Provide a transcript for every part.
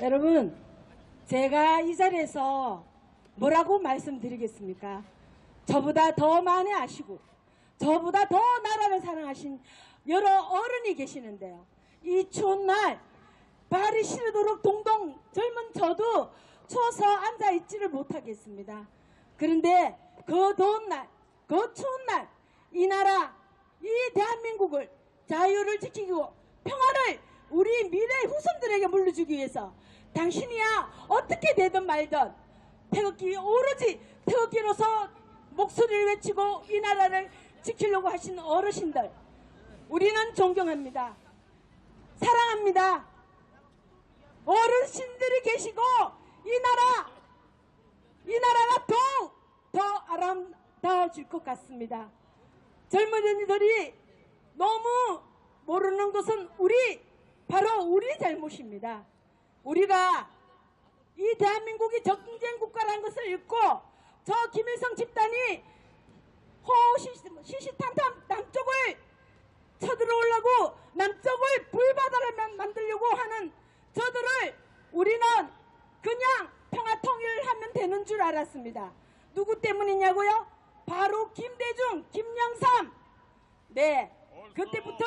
여러분, 제가 이 자리에서 뭐라고 말씀드리겠습니까? 저보다 더 많이 아시고, 저보다 더 나라를 사랑하신 여러 어른이 계시는데요. 이 추운 날, 발이 시리도록 동동 젊은 저도 추워서 앉아있지를 못하겠습니다. 그런데 그 더운 날, 그 추운 날, 이 나라, 이 대한민국을 자유를 지키고 평화를 우리 미래 후손들에게 물려주기 위해서 당신이야 어떻게 되든 말든 태극기 오로지 태극기로서 목소리를 외치고 이 나라를 지키려고 하신 어르신들 우리는 존경합니다. 사랑합니다. 어르신들이 계시고 이 나라 이 나라가 더욱 더 아름다워질 것 같습니다. 젊은이들이 너무 모르는 것은 우리 바로 우리 잘못입니다. 우리가 이 대한민국이 적쟁 국가라는 것을 읽고 저 김일성 집단이 호시시탄탄 남쪽을 쳐들어오려고 남쪽을 불바다를 만- 만들려고 하는 저들을 우리는 그냥 평화 통일하면 되는 줄 알았습니다. 누구 때문이냐고요? 바로 김대중, 김영삼. 네, 그때부터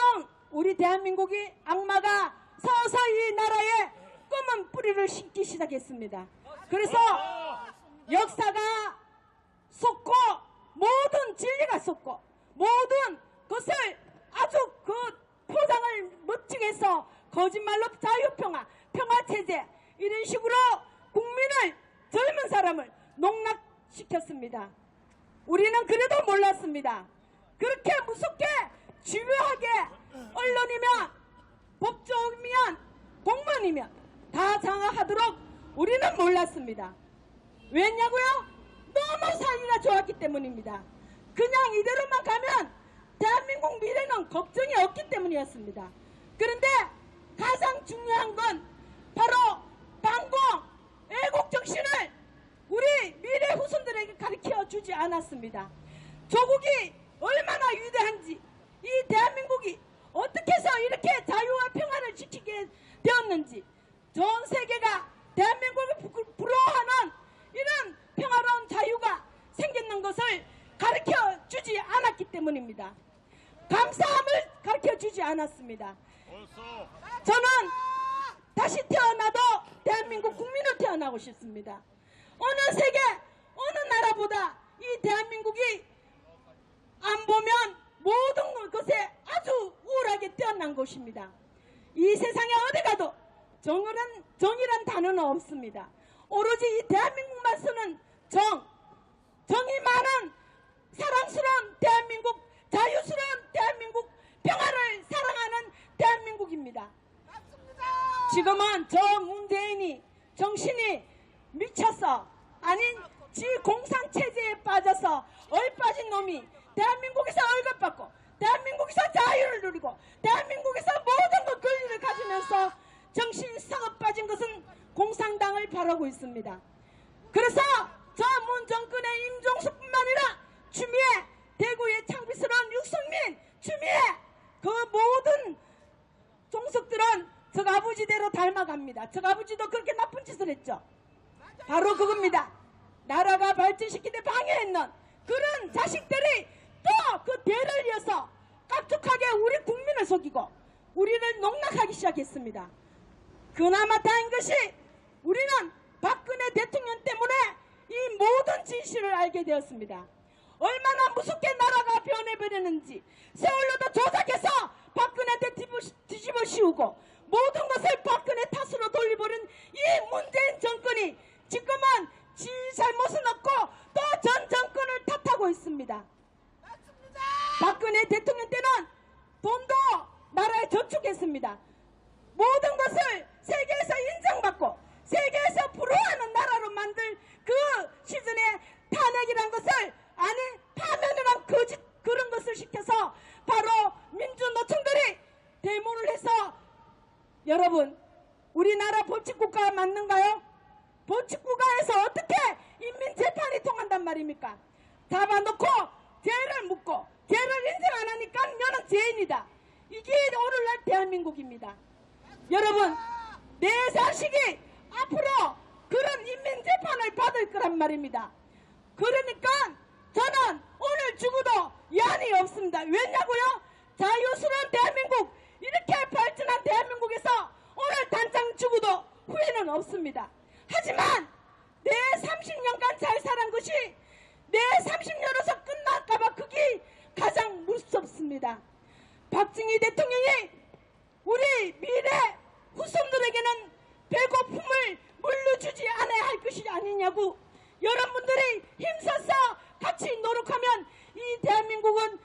우리 대한민국이 악마가 서서히 나라에 검은 뿌리를 심기 시작했습니다. 그래서 역사가 쏟고 모든 진리가 쏟고 모든 것을 아주 그 포장을 멋지게 해서 거짓말로 자유평화, 평화체제 이런 식으로 국민을 젊은 사람을 농락시켰습니다. 우리는 그래도 몰랐습니다. 그렇게 무섭게 집요하게 언론이면 법조이면 공무원이면 다 장악하도록 우리는 몰랐습니다. 왜냐고요? 너무 사이가 좋았기 때문입니다. 그냥 이대로만 가면 대한민국 미래는 걱정이 없기 때문이었습니다. 그런데 가장 중요한 건 바로 방공, 애국 정신을 우리 미래 후손들에게 가르쳐 주지 않았습니다. 조국이 얼마나 위대한지, 이 대한민국이 어떻게 해서 이렇게 자유와 평화를 지키게 되었는지, 전 세계가 대한민국을 부- 부러워하는 이런 평화로운 자유가 생겼는 것을 가르쳐 주지 않았기 때문입니다. 감사함을 가르쳐 주지 않았습니다. 저는 다시 태어나도 대한민국 국민으로 태어나고 싶습니다. 어느 세계, 어느 나라보다 이 대한민국이 안 보면 모든 것에 아주 우월하게 태어난 곳입니다. 이 세상에 어디 가도 정이란, 정이란 단어는 없습니다. 오로지 이 대한민국만 쓰는 정, 정이 많은 사랑스러운 대한민국, 자유스러운 대한민국, 평화를 사랑하는 대한민국입니다. 지금은 저 문재인이 정신이 미쳤어. 아닌 지 공산체제에 빠져서 얼빠진 놈이 대한민국에서 월급 받고 대한민국에서 자유를 누리고 대한민국에서 모든 것 권리를 가지면서 정신 상업 빠진 것은 공산당을 바라고 있습니다. 그래서 저 문 정권의 임종수뿐만 아니라 추미애 대구의 창비스러운 육성민 추미애 그 모든 종석들은 저 아버지대로 닮아갑니다. 저 아버지도 그렇게 나쁜 짓을 했죠. 바로 그겁니다. 나라가 발전시키는데 방해했는 그런 자식들이 또 그 대를 이어서 깍둑하게 우리 국민을 속이고 우리를 농락하기 시작했습니다. 그나마 다행인 것이 우리는 박근혜 대통령 때문에 이 모든 진실을 알게 되었습니다. 얼마나 무섭게 나라가 변해버렸는지 세월로도 조작해서 박근혜 대 뒤집어, 씌우고 모든 것을 박근혜 탓으로 돌려버린 이 문재인 정권이 지금은 지 잘못은 없고 또 전 정권을 탓하고 있습니다. 박근혜 대통령 때는 돈도 나라에 저축했습니다. 모든 것을 세계에서 인정받고 세계에서 부러워하는 나라로 만들 그 시즌에 탄핵이란 것을 아니 파면이란 거짓 그런 것을 시켜서 바로 민주노총들이 데모를 해서 여러분 우리나라 법치국가가 맞는가요? 법치국가에서 어떻게 인민재판이 통한단 말입니까? 잡아놓고 죄를 묻고 죄를 인정 안 하니까 너는 죄인이다. 이게 오늘날 대한민국입니다. 여러분 내 자식이 앞으로 그런 인민재판을 받을 거란 말입니다. 그러니까 저는 오늘 죽어도 yan이 없습니다. 왜냐고요? 자유스러운 대한민국 이렇게 발전한 대한민국에서 오늘 단장 죽어도 후회는 없습니다. 하지만 내 30년간 잘 살은 것이 내 30년으로서 끝날까봐 그게 가장 무섭습니다. 박정희 대통령이 우리 미래 후손들에게는 배고픔을 물려주지 않아야 할 것이 아니냐고 여러분들이 힘써서 같이 노력하면 이 대한민국은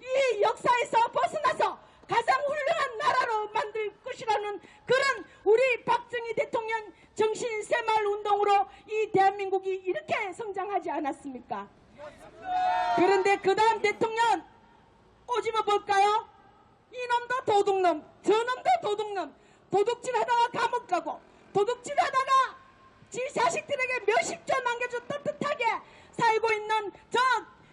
이 역사에서 벗어나서 가장 훌륭한 나라로 만들 것이라는 그런 우리 박정희 대통령 정신 새마을 운동으로 이 대한민국이 이렇게 성장하지 않았습니까? 그런데 그 다음 대통령 꼬집어 볼까요? 이놈도 도둑놈, 저놈도 도둑놈, 도둑질 하다가 감옥 가고, 도둑질 하다가 지 자식들에게 몇십 조 남겨줘 떳떳하게 살고 있는 저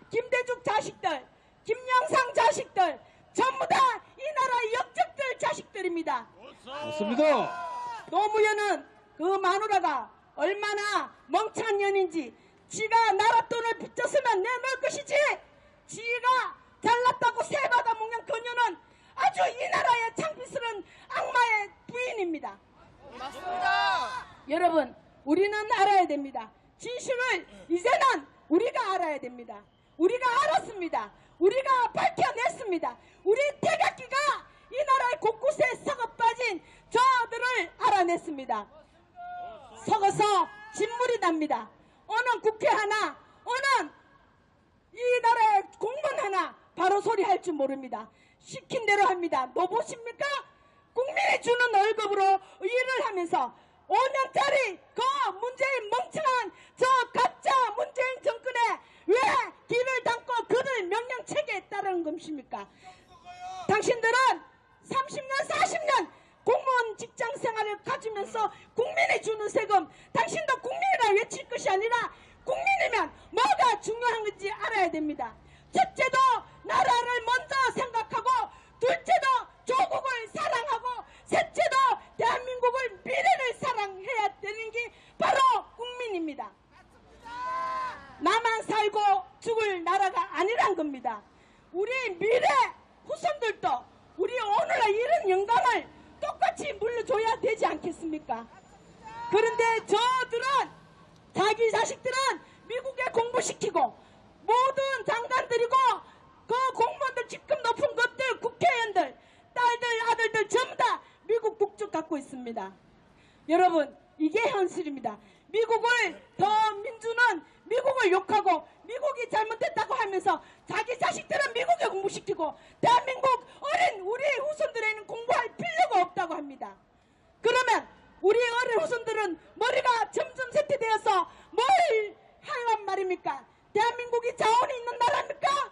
김대중 자식들, 김영상 자식들, 전부 다 이 나라 역적들 자식들입니다. 맞습니다. 노무현은 그 마누라가 얼마나 멍청한 년인지 지가 나라 돈을 빚졌으면 내놓을 것이지 지가 잘났다고 세 받아 먹는 그녀는 아주 이 나라의 창피스러운 악마의 부인입니다. 여러분 우리는 알아야 됩니다. 진실을 이제는 우리가 알아야 됩니다. 우리가 알았습니다. 우리가 밝혀냈습니다. 우리 태극기가 이 나라의 곳곳에 썩어 빠진 저들을 알아냈습니다. 썩어서 진물이 납니다. 어느 국회 하나, 어느 이 나라의 공무원 하나 바로 소리 할 줄 모릅니다. 시킨 대로 합니다. 뭐 보십니까? 국민이 주는 월급으로 일을 하면서 5년짜리 그 문재인 멍청한 저 가짜 문재인 정권에 왜 길을 담고 그들 명령 체계에 따르는 것입니까? 당신들은 30년, 40년 공무원 직장 생활을 가지면서 국민이 주는 세금, 당신도 국민이라 외칠 것이 아니라 국민이면 뭐가 중요한 건지 알아야 됩니다. 첫째도 나라를 먼저 생각하고, 둘째도 조국을 사랑하고, 셋째도 대한민국을 미래를 사랑해야 되는 게 바로 국민입니다. 나만 살고 죽을 나라가 아니란 겁니다. 미래 후손들도 우리 오늘의 이런 영광을 똑같이 물려줘야 되지 않겠습니까? 그런데 저들은 자기 자식들은 미국에 공부시키고 모든 장관들이고 그 공무원들 직급 높은 것들 국회의원들 딸들 아들들 전부 다 미국 국적 갖고 있습니다. 여러분 이게 현실입니다. 미국을 더 민주는 미국을 욕하고 미국이 잘못했다고 하면서 자기 자식들은 미국에 공부시키고 대한민국 어린 우리 후손들에는 공부할 필요가 없다고 합니다. 그러면 우리 어린 후손들은 머리가 점점 세태되어서 뭘 하란 말입니까? 대한민국이 자원이 있는 나라입니까?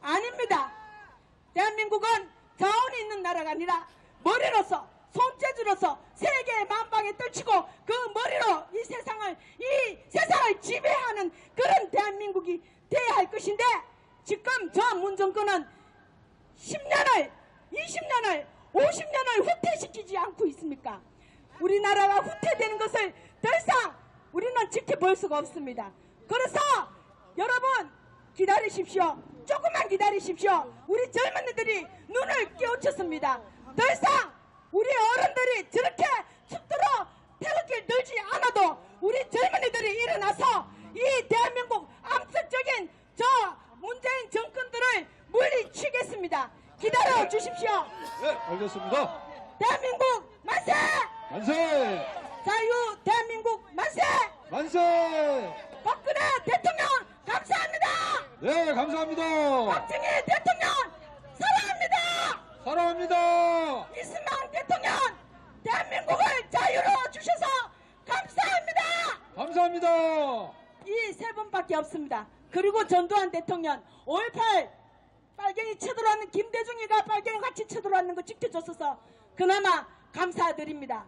아닙니다. 대한민국은 자원이 있는 나라가 아니라 머리로서 손재주로서 세계의 만방에 떨치고 그 머리로 이 세상을 이 세상을 지배하는 그런 대한민국이 돼야 할 것인데 지금 저 문정권은 10년을 20년을 50년을 후퇴시키지 않고 있습니까? 우리나라가 후퇴되는 것을 더 이상 우리는 지켜볼 수가 없습니다. 그래서 여러분 기다리십시오. 조금만 기다리십시오. 우리 젊은이들이 눈을 깨우쳤습니다. 더 이상 우리 어른들이 저렇게 춥도록 태극기를 들지 않아도 우리 젊은이들이 일어나서 이 대한민국 암살적인 저 문재인 정권들을 물리치겠습니다. 기다려 주십시오. 네, 알겠습니다. 대한민국 만세! 만세! 자유 대한민국 만세! 만세! 박근혜 대통령 감사합니다. 네, 감사합니다. 박정희 대통령. 사랑합니다. 이승만 대통령 대한민국을 자유로 주셔서 감사합니다. 감사합니다. 이 세 분밖에 없습니다. 그리고 전두환 대통령 5.18 빨갱이 쳐들어왔는 김대중이가 빨갱이 같이 쳐들어왔는 거 지켜줬어서 그나마 감사드립니다.